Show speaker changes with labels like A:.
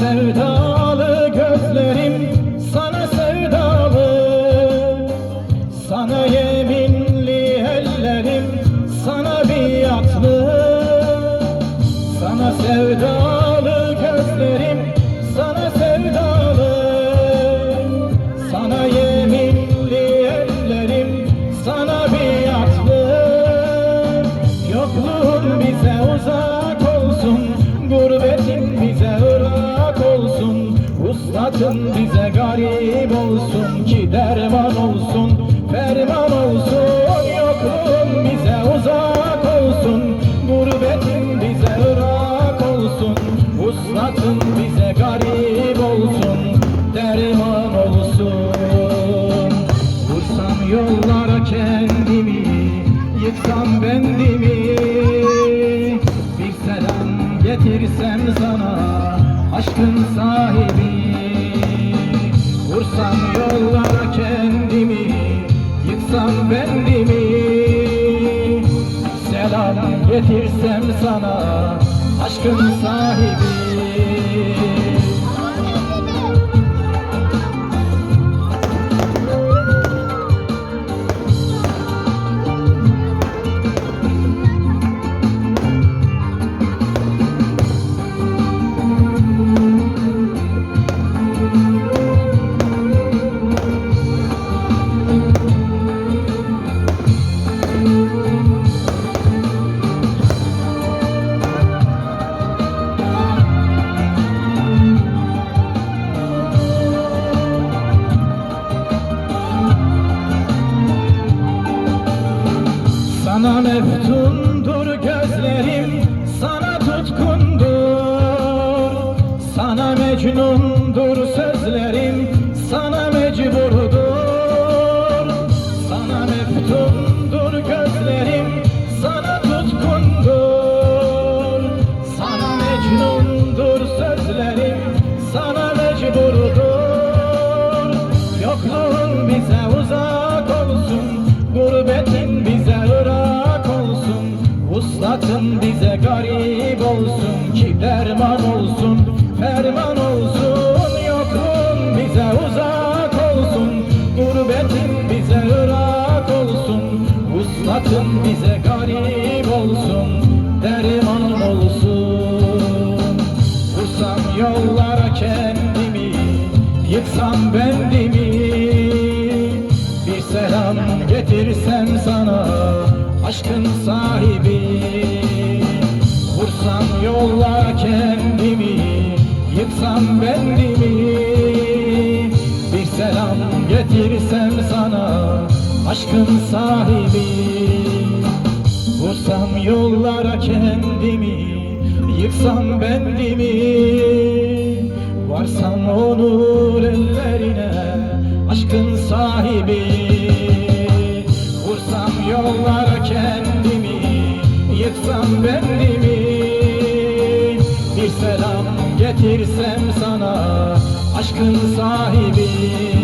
A: sevdalı gözlerim sana sevdalı. Sana yeminli ellerim sana biatlı. Sana sevdalı Vuslatın bize garip olsun Ki derman olsun, ferman olsun. Yokluğun bize uzak olsun Gurbetin bize ırak olsun. Vuslatın bize garip olsun Derman olsun. Vursam yollara kendimi Yıksam bendimi. Bir selam getirsem sana Aşkın sahibi getirsem sana Aşkın sahibi Sana meftundur gözlerim, sana tutkundur. Sana mecnundur sözlerim, sana ferman olsun Yokluğun bize uzak olsun. Gurbetin bize ırak olsun Vuslatın bize garip olsun. Derman olsun. Vursam yollara kendimi Yıksam bendimi. Bir selam getirsem sana Aşkın sahibi. Vursam yollara kendimi Yıksam bendimi Bir selam getirsem sana Aşkın sahibi. Vursam yollara kendimi Yıksam bendimi Varsam onur ellerine Aşkın sahibi. Vursam yollara kendimi Yıksam bendimi getirsem sana Aşkın sahibi